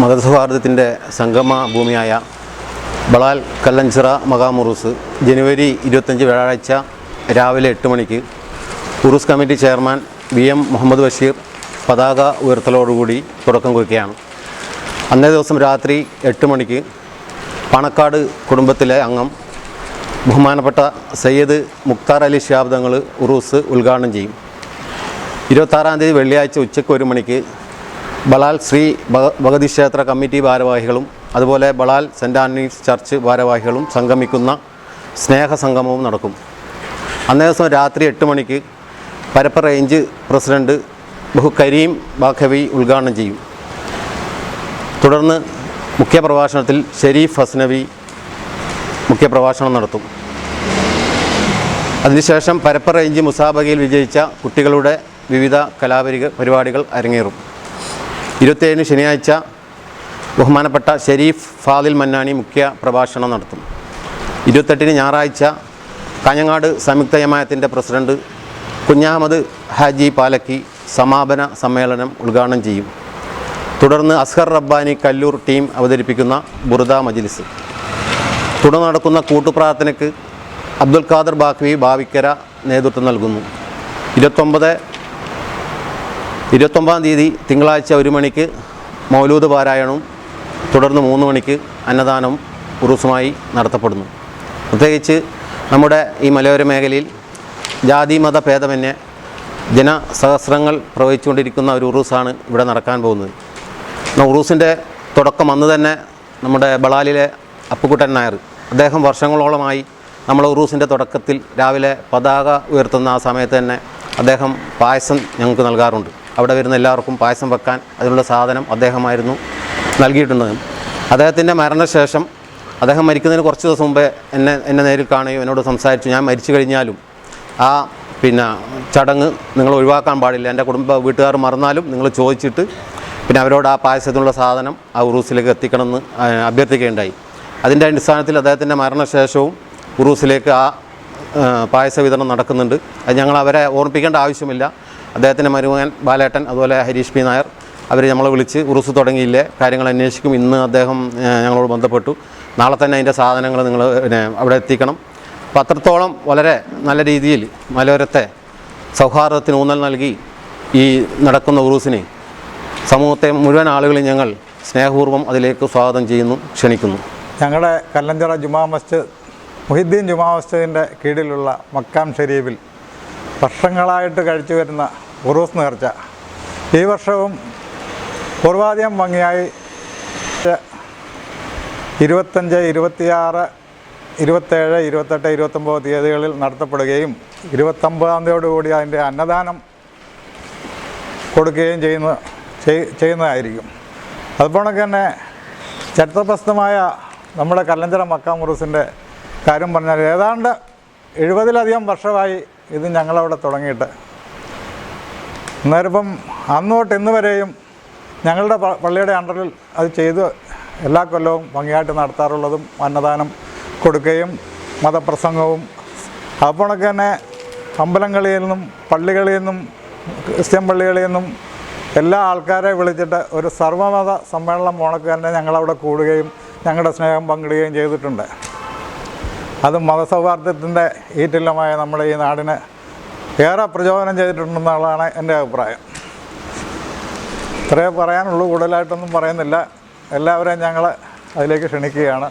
മതസൗഹാർദ്ദത്തിന്റെ സംഗമ ഭൂമിയായ ബളാൽ കല്ലഞ്ചിറ മകാമുറൂസ് ജനുവരി ഇരുപത്തഞ്ച് വ്യാഴാഴ്ച രാവിലെ എട്ട് മണിക്ക് Uroos committee chairman V M Muhammad Basheer പതാക ഉയർത്തലോടുകൂടി തുടക്കം കുറിക്കുകയാണ്. അന്നേ ദിവസം രാത്രി എട്ട് മണിക്ക് പണക്കാട് കുടുംബത്തിലെ അംഗം ബഹുമാനപ്പെട്ട സയ്യദ് മുക്താർ അലി ഷിഹാബ് തങ്ങൾ ഉറൂസ് ഉദ്ഘാടനം ചെയ്യും. ഇരുപത്താറാം തീയതി വെള്ളിയാഴ്ച ഉച്ചയ്ക്ക് ഒരു മണിക്ക് ബളാൽ ശ്രീ ഭഗതി ക്ഷേത്ര കമ്മിറ്റി ഭാരവാഹികളും അതുപോലെ ബളാൽ സെന്റ് ആന്റണീസ് ചർച്ച് ഭാരവാഹികളും സംഗമിക്കുന്ന സ്നേഹസംഗമവും നടക്കും. അന്നേ ദിവസം രാത്രി എട്ട് മണിക്ക് പരപ്പ റേഞ്ച് പ്രസിഡന്റ് ബഹു കരീം ബാഖവി ഉദ്ഘാടനം ചെയ്യും. തുടർന്ന് മുഖ്യപ്രഭാഷണത്തിൽ ഷെരീഫ് ഹസ്നവി മുഖ്യപ്രഭാഷണം നടത്തും. അതിനുശേഷം പരപ്പ റേഞ്ച് മുസാബകയിൽ വിജയിച്ച കുട്ടികളുടെ വിവിധ കലാപരിക പരിപാടികൾ അരങ്ങേറും. ഇരുപത്തിയേഴിന് ശനിയാഴ്ച ബഹുമാനപ്പെട്ട ഷെരീഫ് ഫാദിൽ മന്നാനി മുഖ്യ പ്രഭാഷണം നടത്തും ഇരുപത്തെട്ടിന് ഞായറാഴ്ച കാഞ്ഞങ്ങാട് സംയുക്ത ജമായത്തിന്റെ പ്രസിഡന്റ് കുഞ്ഞാമത് ഹാജി പാലക്കി സമാപന സമ്മേളനം ഉദ്ഘാടനം ചെയ്യും. തുടർന്ന് അസ്ഹർ റബ്ബാനി കല്ലൂർ ടീം അവതരിപ്പിക്കുന്ന ബുറുദ മജിലിസ്. തുടർന്ന് നടക്കുന്ന കൂട്ടുപ്രാർത്ഥനയ്ക്ക് അബ്ദുൽ ഖാദർ ബാഖ്വി ഭാവിക്കര നേതൃത്വം നൽകുന്നു. ഇരുപത്തൊമ്പത് ഇരുപത്തൊമ്പതാം തീയതി തിങ്കളാഴ്ച ഒരു മണിക്ക് മൗലൂദ് പാരായണവും തുടർന്ന് മൂന്ന് മണിക്ക് അന്നദാനം ഉറുസുമായി നടത്തപ്പെടുന്നു. പ്രത്യേകിച്ച് നമ്മുടെ ഈ മലയോര മേഖലയിൽ ജാതി മത ഭേദമന്യേ ജനസഹസ്രങ്ങൾ പ്രവഹിച്ചുകൊണ്ടിരിക്കുന്ന ഒരു ഉറൂസാണ് ഇവിടെ നടക്കാൻ പോകുന്നത്. ഉറൂസിന്റെ തുടക്കം അന്ന് തന്നെ നമ്മുടെ ബളാലിലെ അപ്പുക്കുട്ടൻ നായർ. അദ്ദേഹം വർഷങ്ങളോളമായി നമ്മൾ ഉറൂസിന്റെ തുടക്കത്തിൽ രാവിലെ പതാക ഉയർത്തുന്ന ആ സമയത്ത് തന്നെ അദ്ദേഹം പായസം ഞങ്ങൾക്ക് നൽകാറുണ്ട്. അവിടെ വരുന്ന എല്ലാവർക്കും പായസം വെക്കാൻ അതിനുള്ള സാധനം അദ്ദേഹമായിരുന്നു നൽകിയിട്ടുണ്ടത് അദ്ദേഹത്തിന്റെ മരണശേഷം അദ്ദേഹം മരിക്കുന്നതിന് കുറച്ച് ദിവസം മുമ്പേ എന്നെ എന്നെ നേരിൽ കാണുകയും എന്നോട് സംസാരിച്ചു. ഞാൻ മരിച്ചു കഴിഞ്ഞാലും ആ പിന്നെ ചടങ്ങ് നിങ്ങൾ ഒഴിവാക്കാൻ പാടില്ല. എന്റെ കുടുംബ വീട്ടുകാർ മറന്നാലും നിങ്ങൾ ചോദിച്ചിട്ട് പിന്നെ അവരോട് ആ പായസത്തിനുള്ള സാധനം ആ ഉറൂസിലേക്ക് എത്തിക്കണമെന്ന് അഭ്യർത്ഥിക്കുകയുണ്ടായി. അതിന്റെ അടിസ്ഥാനത്തിൽ അദ്ദേഹത്തിന്റെ മരണശേഷവും ഉറൂസിലേക്ക് ആ, പായസ വിതരണം നടക്കുന്നുണ്ട്. അത് ഞങ്ങൾ അവരെ ഓർമ്മിപ്പിക്കേണ്ട ആവശ്യമില്ല. അദ്ദേഹത്തിന്റെ മരുമകൻ ബാലേട്ടൻ അതുപോലെ ഹരീഷ് പി. നായർ. അവർ നമ്മളെ വിളിച്ച് ഉറുസ് തുടങ്ങിയില്ലേ? കാര്യങ്ങൾ അന്വേഷിക്കും. ഇന്ന് അദ്ദേഹം ഞങ്ങളോട് ബന്ധപ്പെട്ടു. നാളെ തന്നെ അതിന്റെ സാധനങ്ങൾ നിങ്ങൾ പിന്നെ അവിടെ എത്തിക്കണം. അപ്പം അത്രത്തോളം വളരെ നല്ല രീതിയിൽ മലയോരത്തെ സൗഹാർദ്ദത്തിന് ഊന്നൽ നൽകി ഈ നടക്കുന്ന ഉറൂസിനെ സമൂഹത്തെ മുഴുവൻ ആളുകളെയും ഞങ്ങൾ സ്നേഹപൂർവം അതിലേക്ക് സ്വാഗതം ചെയ്യുന്നു ക്ഷണിക്കുന്നു. ഞങ്ങളുടെ കല്ലഞ്ചിറ ജുമാ മസ്ജിദ് മുഹിദ്ദീൻ ജുമാ മസ്ജിദിന്റെ കീഴിലുള്ള മക്കാം ഷരീഫിൽ വർഷങ്ങളായിട്ട് കഴിച്ചു വരുന്ന ഉറൂസ് നേർച്ച. ഈ വർഷവും പൂർവാധികം ഭംഗിയായി ഇരുപത്തഞ്ച് ഇരുപത്തിയാറ് ഇരുപത്തേഴ് ഇരുപത്തെട്ട് ഇരുപത്തൊമ്പത് തീയതികളിൽ നടത്തപ്പെടുകയും ഇരുപത്തൊമ്പതാം തീയതിയോടുകൂടി അതിന്റെ അന്നദാനം കൊടുക്കുകയും ചെയ്യുന്ന ചെയ്യുന്നതായിരിക്കും. അതുപോലെ തന്നെ ചരിത്രപ്രസിദ്ധമായ നമ്മുടെ കല്ലഞ്ചിറ മക്കാം മുറൂസിന്റെ കാര്യം പറഞ്ഞാൽ ഏതാണ്ട് എഴുപതിലധികം വർഷമായി ഇത് ഞങ്ങളവിടെ തുടങ്ങിയിട്ട് അന്നേരപ്പം അന്നോട്ട് ഇന്ന് വരെയും ഞങ്ങളുടെ പള്ളിയുടെ അണ്ടറിൽ അത് ചെയ്ത് എല്ലാ കൊല്ലവും ഭംഗിയായിട്ട് നടത്താറുള്ളതും അന്നദാനം കൊടുക്കുകയും മതപ്രസംഗവും. അതുപോലൊക്കെ തന്നെ അമ്പലങ്ങളിൽ നിന്നും പള്ളികളിൽ നിന്നും ക്രിസ്ത്യൻ പള്ളികളിൽ നിന്നും എല്ലാ ആൾക്കാരെ വിളിച്ചിട്ട് ഒരു സർവമത സമ്മേളനം പോണക്ക് തന്നെ ഞങ്ങളവിടെ കൂടുകയും ഞങ്ങളുടെ സ്നേഹം പങ്കിടുകയും ചെയ്തിട്ടുണ്ട്. അത് മതസൗഹാർദ്ദത്തിന്റെ ഈറ്റില്ലമായ നമ്മുടെ ഈ നാടിന് ഏറെ പ്രചോദനം ചെയ്തിട്ടുണ്ടെന്നുള്ളതാണ് എന്റെ അഭിപ്രായം. ഇത്രയേ പറയാനുള്ളൂ. കൂടുതലായിട്ടൊന്നും പറയുന്നില്ല. എല്ലാവരെയും ഞങ്ങൾ അതിലേക്ക് ക്ഷണിക്കുകയാണ്.